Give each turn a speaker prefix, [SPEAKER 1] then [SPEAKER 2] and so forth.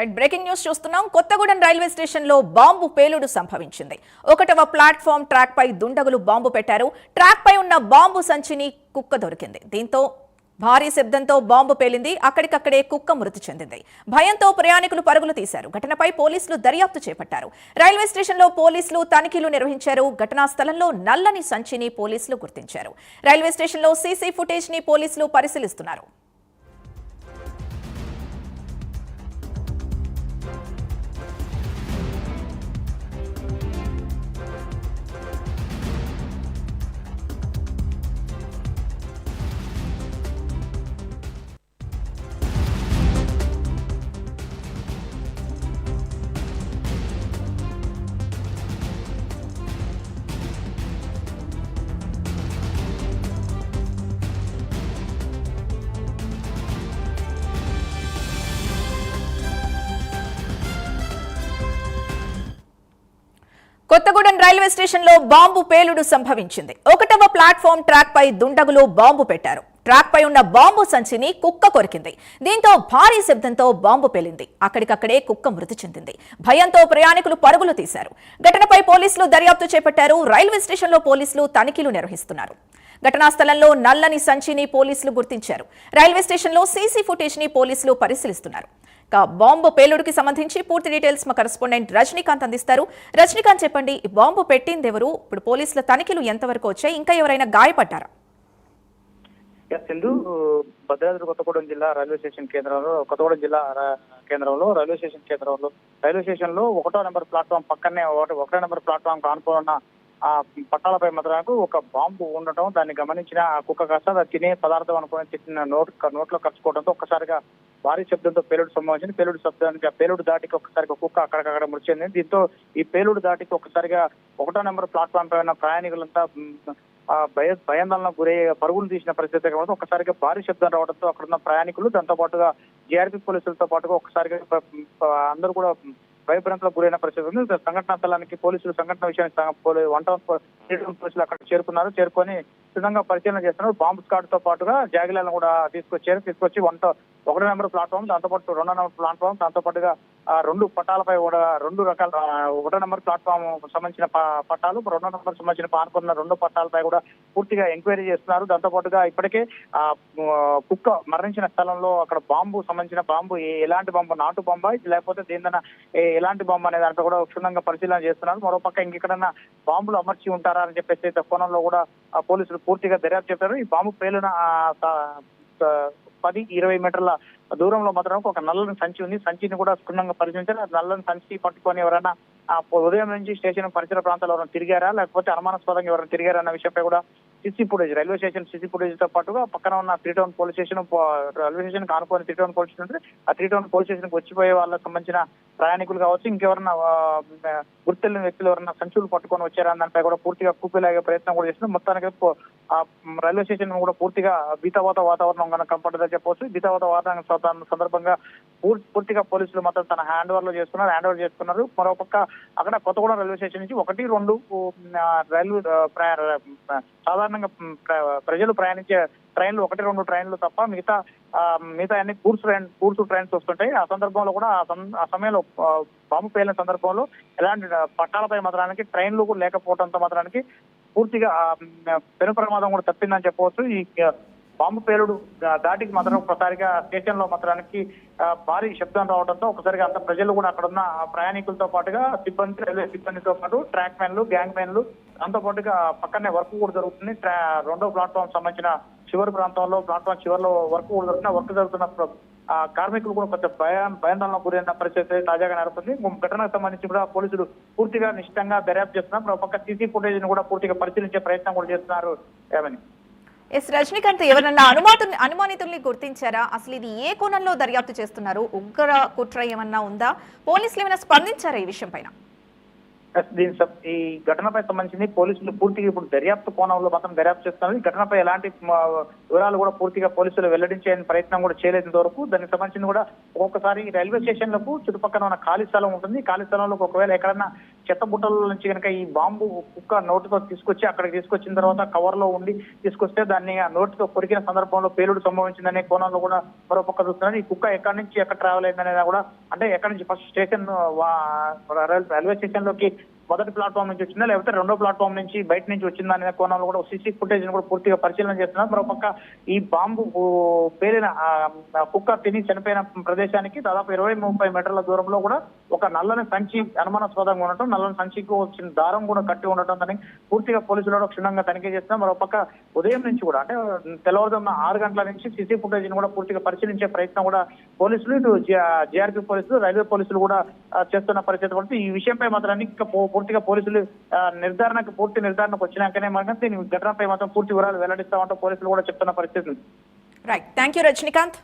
[SPEAKER 1] Right breaking news చూస్తున్నాం. Kothagudem railway స్టేషన్లో bomb పేలుడు సంభవించింది. ఒకటవ ప్లాట్ఫామ్ ట్రాక్ పై దుండగులు బాంబు పెట్టారు. ట్రాక్ పై ఉన్న బాంబు సంచిని కుక్క దొరికింది. దీంతో భారీ శబ్దంతో బాంబు పేలింది. అక్కడికక్కడే కుక్క మృతి చెందింది. భయంతో ప్రయాణికులు పరుగులు తీశారు. ఘటనపై పోలీసులు దర్యాప్తు చేపట్టారు. రైల్వే స్టేషన్లో పోలీసులు తనిఖీలు నిర్వహించారు. ఘటనా స్థలంలో నల్లని సంచిని పోలీసులు గుర్తించారు. రైల్వే స్టేషన్లో సీసీ ఫుటేజ్ని పోలీసులు పరిశీలిస్తున్నారు. కొత్తగూడెం రైల్వే స్టేషన్లో బాంబు పేలుడు సంభవించింది. ఒకటవ ప్లాట్ఫామ్ ట్రాక్ పై దుండగులు బాంబు పెట్టారు. ట్రాక్ పై ఉన్న బాంబు సంచిని కుక్క కొరికింది. దీంతో భారీ శబ్దంతో బాంబు పేలింది. అక్కడికక్కడే కుక్క మృతి చెందింది. భయంతో ప్రయాణికులు పరుగులు తీశారు. ఘటనపై పోలీసులు దర్యాప్తు చేపట్టారు. రైల్వే స్టేషన్లో పోలీసులు తనిఖీలు నిర్వహిస్తున్నారు. ఘటనా స్థలంలో నల్లని సంచిని పోలీసులు గుర్తించారు. రైల్వే స్టేషన్లో సీసీ ఫుటేజ్ని పోలీసులు పరిశీలిస్తున్నారు. ఇక బాంబు పేలుడుకి సంబంధించి పూర్తి డీటెయిల్స్ మా కరెస్పాండెంట్ రజనీకాంత్ అందిస్తారు. రజనీకాంత్ చెప్పండి ఈ బాంబు పెట్టింది ఎవరు? ఇప్పుడు పోలీసుల తనిఖీలు ఎంతవరకు వచ్చాయి? ఇంకా ఎవరైనా గాయపడ్డారా?
[SPEAKER 2] సింధు భద్రాద్రి కొత్తగూడెం జిల్లా రైల్వే స్టేషన్ కేంద్రంలో కొత్తగూడెం జిల్లా కేంద్రంలో రైల్వే స్టేషన్ కేంద్రంలో రైల్వే స్టేషన్లో ఒకటో నెంబర్ ప్లాట్ఫామ్ పక్కనే ఒకటో నెంబర్ ప్లాట్ఫామ్ కానుకున్న ఆ పట్టాలపై మాత్రం ఒక బాంబు ఉండటం దాన్ని గమనించిన ఆ కుక్క కాస్త తినే పదార్థం అనుకుని తిట్టిన నోట్ నోట్లో కలుసుకోవడంతో ఒక్కసారిగా భారీ శబ్దంతో పేలుడు సంభవించింది. పేలుడు శబ్దానికి ఆ పేలుడు దాటికి ఒకసారిగా కుక్క అక్కడికక్కడ మృతి చెందింది దీంతో ఈ పేలుడు దాటికి ఒక్కసారిగా ఒకటో నెంబర్ ప్లాట్ఫామ్ పై ఉన్న ప్రయాణికులంతా ఆ భయ భయాందోళన గురై పరుగులు తీసిన పరిస్థితి కాబట్టి ఒక్కసారిగా భారీ శబ్దం రావడంతో అక్కడ ఉన్న ప్రయాణికులు దాంతో పాటుగా జీఆర్పీ పోలీసులతో పాటుగా ఒక్కసారిగా అందరూ కూడా భయభ్రాంతులకు గురైన పరిస్థితి ఉంది. సంఘటనా స్థలానికి పోలీసులు సంఘటన విషయానికి వన్ టౌన్ పోలీసులు అక్కడ చేరుకున్నారు. చేరుకొని సిద్ధంగా పరిశీలన చేస్తున్నారు. బాంబు స్క్వాడ్తో పాటుగా జాగిలాలను కూడా తీసుకొచ్చారు. తీసుకొచ్చి వన్ ఒకటి నెంబర్ ప్లాట్ఫామ్ దాంతోపాటు రెండో నెంబర్ ప్లాట్ఫామ్ దాంతో పాటుగా రెండు పట్టాలపై కూడా రెండు రకాల ఒకటో నెంబర్ ప్లాట్ఫామ్ సంబంధించిన ప- పట్టాలు రెండో నెంబర్ సంబంధించిన పాల్గొన్న రెండు పట్టాలపై కూడా పూర్తిగా ఎంక్వైరీ చేస్తున్నారు. దాంతో పాటుగా ఇప్పటికే ఆ కుక్క మరణించిన స్థలంలో అక్కడ బాంబు సంబంధించిన బాంబు ఎలాంటి బాంబు నాటు బాంబా లేకపోతే దేనిదైనా ఎలాంటి బాంబు అనే దాంట్లో కూడా క్షుణ్ణంగా పరిశీలన చేస్తున్నారు. మరోపక్క ఇంకెక్కడన్నా బాంబులు అమర్చి ఉంటారా అని చెప్పేసి అయితే కోణంలో కూడా పోలీసులు పూర్తిగా దర్యాప్తు చేశారు ఈ బాంబు పేలిన పది ఇరవై మీటర్ల దూరంలో మాత్రం ఒక నల్లని సంచి ఉంది. సంచిని కూడా క్షుణ్ణంగా పరిశీలించారు నల్లని సంచి పట్టుకొని ఎవరైనా ఆ ఉదయం నుంచి స్టేషన్ పరిసర ప్రాంతాల్లో ఎవరైనా తిరిగారా? లేకపోతే అనుమానాస్పదంగా ఎవరైనా తిరిగారా అన్న విషయంపై కూడా CC footage railway station CC ఫుటేజ్తో పాటుగా పక్కన ఉన్న three town police station railway station కానుకొని three town police station ఉంటే ఆ త్రీ టౌన్ పోలీస్ స్టేషన్ వచ్చిపోయే వాళ్ళకి సంబంధించిన ప్రయాణికులు కావచ్చు ఇంకెవరన్నా గుర్తెళ్ళిన వ్యక్తులు ఎవరన్నా సంచులు పట్టుకొని వచ్చారా దానిపై కూడా పూర్తిగా కూపిలాగే ప్రయత్నం కూడా చేస్తుంది మొత్తానికి ఆ రైల్వే స్టేషన్ కూడా పూర్తిగా బీతావాత వాతావరణం కనుక కనపడదని చెప్పవచ్చు. బీతావాత వాతావరణం సందర్భంగా పూర్- పూర్తిగా పోలీసులు మాత్రం తన హ్యాండ్ ఓవర్లో చేస్తున్నారు హ్యాండ్ ఓవర్ చేస్తున్నారు. మరోపక్క అక్కడ కొత్తగూడెం రైల్వే స్టేషన్ నుంచి ఒకటి రెండు రైల్వే సాధారణ సాధారణంగా ప్రజలు ప్రయాణించే ట్రైన్లు ఒకటి రెండు ట్రైన్లు తప్ప మిగతా మిగతా అన్ని గూడ్స్ ట్రైన్ గూడ్స్ ట్రైన్స్ వస్తుంటాయి. ఆ సందర్భంలో కూడా ఆ సమయంలో బాంబు పేలిన సందర్భంలో ఎలాంటి పట్టాలపై మాత్రానికి ట్రైన్లు కూడా లేకపోవడంతో మాత్రానికి పూర్తిగా పెను ప్రమాదం కూడా తప్పిందని చెప్పవచ్చు. ఈ బాంబు పేలుడు దాటికి మాత్రం ఒకసారిగా స్టేషన్లో మాత్రానికి భారీ శబ్దం రావడంతో ఒకసారిగా అంత ప్రజలు కూడా అక్కడ ఉన్న ప్రయాణికులతో పాటుగా సిబ్బంది రైల్వే సిబ్బందితో పాటు ట్రాక్ మ్యాన్లు గ్యాంగ్ మ్యాన్లు దాంతో పాటుగా పక్కనే వర్క్ కూడా జరుగుతుంది. ట్రా- రెండో ప్లాట్ఫామ్ సంబంధించిన చివరి ప్రాంతంలో ప్లాట్ఫామ్ చివరిలో వర్క్ కూడా జరుగుతున్న వర్క్ జరుగుతున్న ఆ కార్మికులు కూడా కొంచెం భయం భయాందోళన గురైన పరిస్థితి తాజాగా నెలకొంది. ఘటనకు సంబంధించి కూడా పోలీసులు పూర్తిగా నిశ్చితంగా దర్యాప్తు చేస్తున్నారు. పక్క సీసీ ఫుటేజ్ని కూడా పూర్తిగా పరిశీలించే ప్రయత్నం కూడా చేస్తున్నారు ఏమని
[SPEAKER 1] ఎస్ రజనీకాంత్ ఎవరన్నా అనుమాతు అనుమానితుల్ని గుర్తించారా? అసలు ఇది ఏ కోణంలో దర్యాప్తు చేస్తున్నారు? ఉగ్ర కుట్ర ఏమన్నా ఉందా? పోలీసులు ఏమైనా స్పందించారా ఈ విషయం పైన?
[SPEAKER 2] దీని ఈ ఘటనపై సంబంధించింది పోలీసులు పూర్తిగా ఇప్పుడు దర్యాప్తు కోణంలో మాత్రం దర్యాప్తు చేస్తున్నారు. ఈ ఘటనపై ఎలాంటి వివరాలు కూడా పూర్తిగా పోలీసులు వెల్లడించే ప్రయత్నం కూడా చేయలేదు వరకు దానికి సంబంధించింది కూడా ఒక్కొక్కసారి రైల్వే స్టేషన్లకు చుట్టుపక్కల ఉన్న ఖాళీ స్థలం ఉంటుంది. ఖాళీ స్థలంలో ఒకవేళ ఎక్కడన్నా చెత్త బుట్టల నుంచి కనుక ఈ బాంబు కుక్క నోటితో తీసుకొచ్చి అక్కడికి తీసుకొచ్చిన తర్వాత కవర్లో ఉండి తీసుకొస్తే దాన్ని ఆ నోటితో కొరికిన సందర్భంలో పేలుడు సంభవించిందనే కోణంలో కూడా మరో పక్క చూస్తున్నారు ఈ కుక్క ఎక్కడి నుంచి ఎక్కడ ట్రావెల్ అయిందనేది కూడా అంటే ఎక్కడి నుంచి ఫస్ట్ స్టేషన్ రైల్వే స్టేషన్లోకి మొదటి ప్లాట్ఫామ్ నుంచి వచ్చిందా? లేకపోతే రెండో ప్లాట్ఫామ్ నుంచి బయట నుంచి వచ్చిందా అనే కోణంలో కూడా సీసీ ఫుటేజ్ కూడా పూర్తిగా పరిశీలన చేస్తున్నారు. మరోపక్క ఈ బాంబు పేలిన కుక్క తిని చనిపోయిన ప్రదేశానికి దాదాపు ఇరవై ముప్పై మీటర్ల దూరంలో కూడా ఒక నల్లని సంచి అనుమానాస్పదంగా ఉండటం నల్లని సంచికి వచ్చిన దారం కూడా కట్టి ఉండటం దాన్ని పూర్తిగా పోలీసులు కూడా క్షుణ్ణంగా తనిఖీ చేస్తున్నారు. మరోపక్క ఉదయం నుంచి కూడా అంటే తెల్లవారుజామున ఆరు గంటల నుంచి సీసీ ఫుటేజ్ కూడా పూర్తిగా పరిశీలించే ప్రయత్నం కూడా పోలీసులు ఇటు జిఆర్పి పోలీసులు రైల్వే పోలీసులు కూడా చేస్తున్న పరిస్థితి పడుతుంది ఈ విషయంపై మాత్రం ఇంకా పూర్తిగా పోలీసులు నిర్ధారణకు పూర్తి నిర్ధారణకు వచ్చినాకనే మనం దీని ఘటనపై మాత్రం పూర్తి వివరాలు వెల్లడిస్తామంటూ పోలీసులు కూడా చెప్తున్న పరిస్థితి
[SPEAKER 1] రైట్ థ్యాంక్ యూ రజనీకాంత్